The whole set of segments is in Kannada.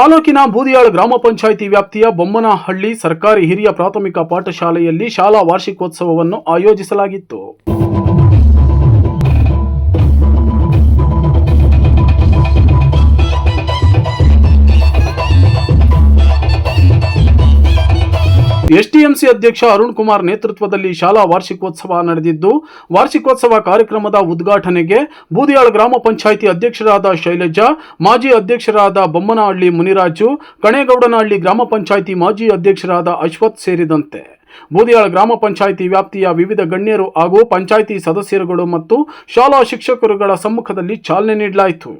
ತಾಲೂಕಿನ ಬೂದಿಯಾಳ ಗ್ರಾಮ ಪಂಚಾಯಿತಿ ವ್ಯಾಪ್ತಿಯ ಬೊಮ್ಮನಹಳ್ಳಿ ಸರ್ಕಾರಿ ಹಿರಿಯ ಪ್ರಾಥಮಿಕ ಪಾಠಶಾಲೆಯಲ್ಲಿ ಶಾಲಾ ವಾರ್ಷಿಕೋತ್ಸವವನ್ನು ಆಯೋಜಿಸಲಾಗಿತ್ತು. ಎಸ್ಟಿಎಂಸಿ ಅಧ್ಯಕ್ಷ ಅರುಣ್ ಕುಮಾರ್ ನೇತೃತ್ವದಲ್ಲಿ ಶಾಲಾ ವಾರ್ಷಿಕೋತ್ಸವ ನಡೆದಿದ್ದು, ವಾರ್ಷಿಕೋತ್ಸವ ಕಾರ್ಯಕ್ರಮದ ಉದ್ಘಾಟನೆಗೆ ಬೂದಿಯಾಳ ಗ್ರಾಮ ಪಂಚಾಯಿತಿ ಅಧ್ಯಕ್ಷರಾದ ಶೈಲಜಾ, ಮಾಜಿ ಅಧ್ಯಕ್ಷರಾದ ಬೊಮ್ಮನಹಳ್ಳಿ ಮುನಿರಾಜು, ಕಣೇಗೌಡನಹಳ್ಳಿ ಗ್ರಾಮ ಪಂಚಾಯಿತಿ ಮಾಜಿ ಅಧ್ಯಕ್ಷರಾದ ಅಶ್ವಥ್ ಸೇರಿದಂತೆ. ಬೂದಿಯಾಳ ಗ್ರಾಮ ಪಂಚಾಯಿತಿ ವ್ಯಾಪ್ತಿಯ ವಿವಿಧ ಗಣ್ಯರು ಹಾಗೂ ಪಂಚಾಯಿತಿ ಸದಸ್ಯರುಗಳು ಮತ್ತು ಶಾಲಾ ಶಿಕ್ಷಕರುಗಳ ಸಮ್ಮುಖದಲ್ಲಿ ಚಾಲನೆ ನೀಡಲಾಯಿತು.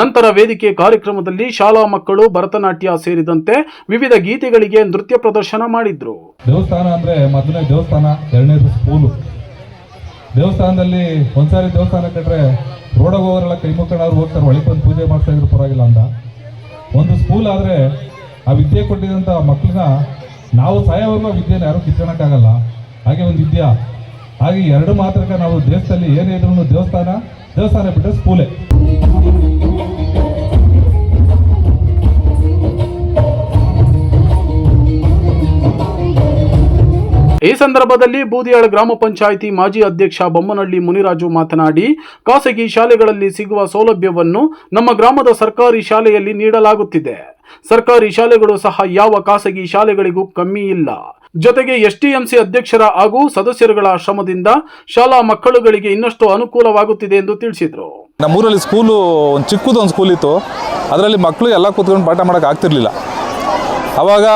ನಂತರ ವೇದಿಕೆ ಕಾರ್ಯಕ್ರಮದಲ್ಲಿ ಶಾಲಾ ಮಕ್ಕಳು, ಭರತನಾಟ್ಯ ಸೇರಿದಂತೆ ವಿವಿಧ ಗೀತೆಗಳಿಗೆ ನೃತ್ಯ ಪ್ರದರ್ಶನ ಮಾಡಿದ್ರು. ದೇವಸ್ಥಾನ ಅಂದ್ರೆ ಮೊದಲನೇ ದೇವಸ್ಥಾನ ಎರಡನೇದು ಸ್ಕೂಲು. ದೇವಸ್ಥಾನದಲ್ಲಿ ಒಂದ್ಸಾರಿ ದೇವಸ್ಥಾನ ಕಟ್ರೆ ರೋಡಾಗ ಹೋಗೋರೆಲ್ಲ ಕೈ ಮಕ್ಕಳಾದ್ರು ಹೋಗ್ತಾರೆ, ಒಳಗೆ ಬಂದು ಪೂಜೆ ಮಾಡ್ತಾ ಇದ್ರು, ಪರವಾಗಿಲ್ಲ ಅಂತ. ಒಂದು ಸ್ಕೂಲ್ ಆದ್ರೆ ಆ ವಿದ್ಯೆ ಕೊಟ್ಟಿದಂತ ಮಕ್ಕಳನ್ನ ನಾವು ಸಾಯೋವರೆಗೂ ವಿದ್ಯೆನ ಯಾರು ಕಿತ್ಕೊಳಕ್ಕಾಗಲ್ಲ. ಹಾಗೆ ಒಂದು ವಿದ್ಯಾ. ಹಾಗೆ ಎರಡು ಮಾತ್ರಕ್ಕೆ ನಾವು ದೇಶದಲ್ಲಿ ಏನೇ ಇದ್ರು ದೇವಸ್ಥಾನ ದೇವಸ್ಥಾನ ಬಿಟ್ಟರೆ ಸ್ಕೂಲೇ. ಈ ಸಂದರ್ಭದಲ್ಲಿ ಬೂದಿಯಾಳ ಗ್ರಾಮ ಪಂಚಾಯಿತಿ ಮಾಜಿ ಅಧ್ಯಕ್ಷ ಬೊಮ್ಮನಹಳ್ಳಿ ಮುನಿರಾಜು ಮಾತನಾಡಿ, ಖಾಸಗಿ ಶಾಲೆಗಳಲ್ಲಿ ಸಿಗುವ ಸೌಲಭ್ಯವನ್ನು ನಮ್ಮ ಗ್ರಾಮದ ಸರ್ಕಾರಿ ಶಾಲೆಯಲ್ಲಿ ನೀಡಲಾಗುತ್ತಿದೆ. ಸರ್ಕಾರಿ ಶಾಲೆಗಳು ಸಹ ಯಾವ ಖಾಸಗಿ ಶಾಲೆಗಳಿಗೂ ಕಮ್ಮಿ ಇಲ್ಲ. ಜೊತೆಗೆ ಎಸ್ಟಿಎಂಸಿ ಅಧ್ಯಕ್ಷರ ಹಾಗೂ ಸದಸ್ಯರುಗಳ ಶ್ರಮದಿಂದ ಶಾಲಾ ಮಕ್ಕಳುಗಳಿಗೆ ಇನ್ನಷ್ಟು ಅನುಕೂಲವಾಗುತ್ತಿದೆ ಎಂದು ತಿಳಿಸಿದರು. ನಮ್ಮೂರಲ್ಲಿ ಸ್ಕೂಲು ಒಂದು ಚಿಕ್ಕದು ಒಂದು ಸ್ಕೂಲ್ ಇತ್ತು. ಅದರಲ್ಲಿ ಮಕ್ಕಳು ಎಲ್ಲ ಕೂತ್ಕೊಂಡು ಪಾಠ ಮಾಡೋಕೆ ಆಗ್ತಿರ್ಲಿಲ್ಲ. ಆವಾಗ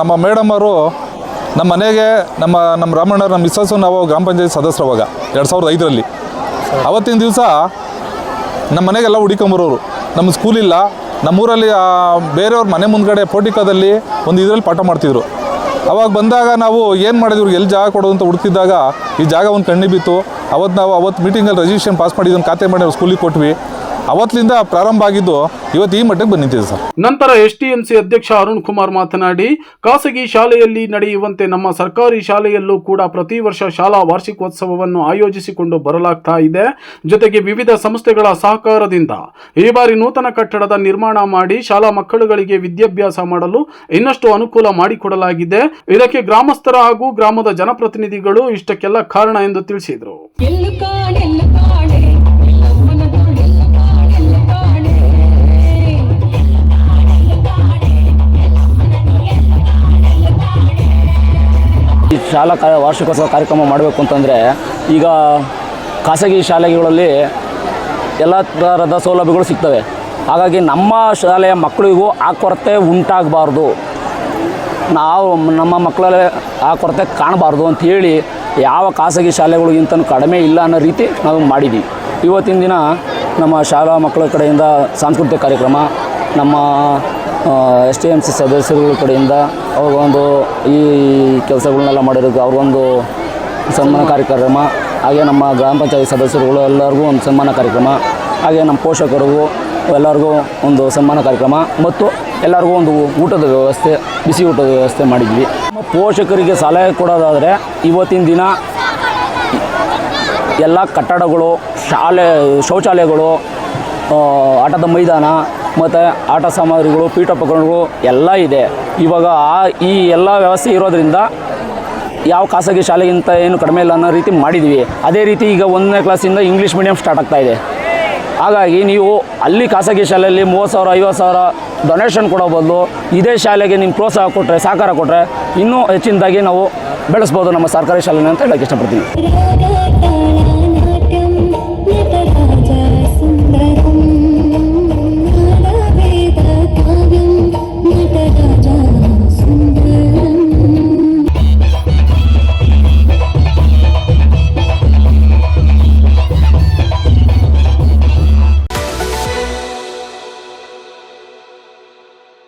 ನಮ್ಮ ಮೇಡಮ್ ಅವರು ನಮ್ಮ ಮನೆಗೆ ನಮ್ಮ ನಮ್ಮ ರಾಮಣ್ಣವ್ರು ನಮ್ಮ ಮಿಸ್ಸಸ್ಸು ನಾವು ಗ್ರಾಮ ಪಂಚಾಯತ್ ಸದಸ್ಯರು ಅವಾಗ, ಎರಡು ಸಾವಿರದ ಐದರಲ್ಲಿ. ಅವತ್ತಿನ ದಿವಸ ನಮ್ಮ ಮನೆಗೆಲ್ಲ ಹುಡಿಕೊಂಬರೋರು ನಮ್ಮ ಸ್ಕೂಲಿಲ್ಲ ನಮ್ಮೂರಲ್ಲಿ ಬೇರೆಯವ್ರ ಮನೆ ಮುಂದ್ಗಡೆ ಪೋಟಿಕದಲ್ಲಿ ಒಂದು ಇದರಲ್ಲಿ ಪಾಠ ಮಾಡ್ತಿದ್ರು. ಅವಾಗ ಬಂದಾಗ ನಾವು ಏನು ಮಾಡಿದ್ರು ಎಲ್ಲಿ ಜಾಗ ಕೊಡೋದು ಅಂತ ಹುಡುಕಿದ್ದಾಗ ಈ ಜಾಗ ಒಂದು ಕಣ್ಣಿ ಬಿತ್ತು. ಅವತ್ತು ನಾವು ಅವತ್ತು ಮೀಟಿಂಗಲ್ಲಿ ರಿಜಿಸ್ಟ್ರೇಷನ್ ಪಾಸ್ ಮಾಡಿ ಇದನ್ನು ಖಾತೆ ಮಾಡಿ ಸ್ಕೂಲಿಗೆ ಕೊಟ್ವಿ. ಅವತ್ತಿನಿಂದ ಪ್ರಾರಂಭ ಆಗಿದ್ದು ಇವತ್ತು ಈ ಮಟ್ಟಕ್ಕೆ ಬಂದಿದೆ ಸರ್. ನಂತರ ಎಸ್ಟಿಎಂಸಿ ಅಧ್ಯಕ್ಷ ಅರುಣ್ ಕುಮಾರ್ ಮಾತನಾಡಿ ಖಾಸಗಿ ಶಾಲೆಯಲ್ಲಿ ನಡೆಯುವಂತೆ ನಮ್ಮ ಸರ್ಕಾರಿ ಶಾಲೆಯಲ್ಲೂ ಕೂಡ ಪ್ರತಿ ವರ್ಷ ಶಾಲಾ ವಾರ್ಷಿಕೋತ್ಸವವನ್ನು ಆಯೋಜಿಸಿಕೊಂಡು ಬರಲಾಗ್ತಾ ಇದೆ. ಜೊತೆಗೆ ವಿವಿಧ ಸಂಸ್ಥೆಗಳ ಸಹಕಾರದಿಂದ ಈ ಬಾರಿ ನೂತನ ಕಟ್ಟಡದ ನಿರ್ಮಾಣ ಮಾಡಿ ಶಾಲಾ ಮಕ್ಕಳುಗಳಿಗೆ ವಿದ್ಯಾಭ್ಯಾಸ ಮಾಡಲು ಇನ್ನಷ್ಟು ಅನುಕೂಲ ಮಾಡಿಕೊಡಲಾಗಿದೆ. ಇದಕ್ಕೆ ಗ್ರಾಮಸ್ಥರ ಹಾಗೂ ಗ್ರಾಮದ ಜನಪ್ರತಿನಿಧಿಗಳು ಇಷ್ಟಕ್ಕೆಲ್ಲ ಕಾರಣ ಎಂದು ತಿಳಿಸಿದರು. ಈ ಶಾಲಾ ಕಾ ವಾರ್ಷಿಕೋತ್ಸವ ಕಾರ್ಯಕ್ರಮ ಮಾಡಬೇಕು ಅಂತಂದರೆ ಈಗ ಖಾಸಗಿ ಶಾಲೆಗಳಲ್ಲಿ ಎಲ್ಲ ಥರದ ಸೌಲಭ್ಯಗಳು ಸಿಗ್ತವೆ. ಹಾಗಾಗಿ ನಮ್ಮ ಶಾಲೆಯ ಮಕ್ಕಳಿಗೂ ಆ ಕೊರತೆ ಉಂಟಾಗಬಾರ್ದು. ನಾವು ನಮ್ಮ ಮಕ್ಕಳಲ್ಲೇ ಆ ಕೊರತೆ ಕಾಣಬಾರ್ದು ಹೇಳಿ ಯಾವ ಖಾಸಗಿ ಶಾಲೆಗಳು ಇಂತನೂ ಕಡಿಮೆ ಇಲ್ಲ ಅನ್ನೋ ರೀತಿ ನಾವು ಮಾಡಿದ್ವಿ. ಇವತ್ತಿನ ದಿನ ನಮ್ಮ ಶಾಲಾ ಮಕ್ಕಳ ಕಡೆಯಿಂದ ಸಾಂಸ್ಕೃತಿಕ ಕಾರ್ಯಕ್ರಮ, ನಮ್ಮ ಎಸ್ ಟಿ ಎಂ ಸಿ ಸದಸ್ಯರುಗಳ ಕಡೆಯಿಂದ ಅವ್ರಿಗೊಂದು ಈ ಕೆಲಸಗಳನ್ನೆಲ್ಲ ಮಾಡಿರೋದು ಅವ್ರಿಗೊಂದು ಸನ್ಮಾನ ಕಾರ್ಯಕ್ರಮ, ಹಾಗೆ ನಮ್ಮ ಗ್ರಾಮ ಪಂಚಾಯತ್ ಸದಸ್ಯರುಗಳು ಎಲ್ಲರಿಗೂ ಒಂದು ಸನ್ಮಾನ ಕಾರ್ಯಕ್ರಮ, ಹಾಗೆ ನಮ್ಮ ಪೋಷಕರಿಗೂ ಎಲ್ಲರಿಗೂ ಒಂದು ಸನ್ಮಾನ ಕಾರ್ಯಕ್ರಮ ಮತ್ತು ಎಲ್ಲರಿಗೂ ಒಂದು ಊಟದ ವ್ಯವಸ್ಥೆ, ಬಿಸಿ ಊಟದ ವ್ಯವಸ್ಥೆ ಮಾಡಿದ್ವಿ. ನಮ್ಮ ಪೋಷಕರಿಗೆ ಸಲಹೆ ಕೊಡೋದಾದರೆ ಇವತ್ತಿನ ದಿನ ಎಲ್ಲ ಕಟ್ಟಡಗಳು, ಶಾಲೆ, ಶೌಚಾಲಯಗಳು ಆಟದ ಮೈದಾನ ಮತ್ತು ಆಟ ಸಾಮಗ್ರಿಗಳು, ಪೀಠೋಪಕರಣಗಳು ಎಲ್ಲ ಇದೆ. ಇವಾಗ ಆ ಈ ಎಲ್ಲ ವ್ಯವಸ್ಥೆ ಇರೋದರಿಂದ ಯಾವ ಖಾಸಗಿ ಶಾಲೆಗಿಂತ ಏನು ಕಡಿಮೆ ಇಲ್ಲ ಅನ್ನೋ ರೀತಿ ಮಾಡಿದ್ವಿ. ಅದೇ ರೀತಿ ಈಗ ಒಂದನೇ ಕ್ಲಾಸಿಂದ ಇಂಗ್ಲೀಷ್ ಮೀಡಿಯಂ ಸ್ಟಾರ್ಟ್ ಆಗ್ತಾ ಇದೆ. ಹಾಗಾಗಿ ನೀವು ಅಲ್ಲಿ ಖಾಸಗಿ ಶಾಲೆಯಲ್ಲಿ ಮೂವತ್ತು ಸಾವಿರ, ಐವತ್ತು ಸಾವಿರ ಡೊನೇಷನ್ ಕೊಡೋ ಬದಲು ಇದೇ ಶಾಲೆಗೆ ನಿಮ್ಮ ಪ್ರೋತ್ಸಾಹ ಕೊಟ್ಟರೆ ಸಹಕಾರ ಕೊಟ್ಟರೆ ಇನ್ನೂ ಹೆಚ್ಚಿನದಾಗಿ ನಾವು ಬೆಳೆಸ್ಬೋದು ನಮ್ಮ ಸರ್ಕಾರಿ ಶಾಲೆನ ಅಂತ ಹೇಳಕ್ಕೆ ಇಷ್ಟಪಡ್ತೀನಿ.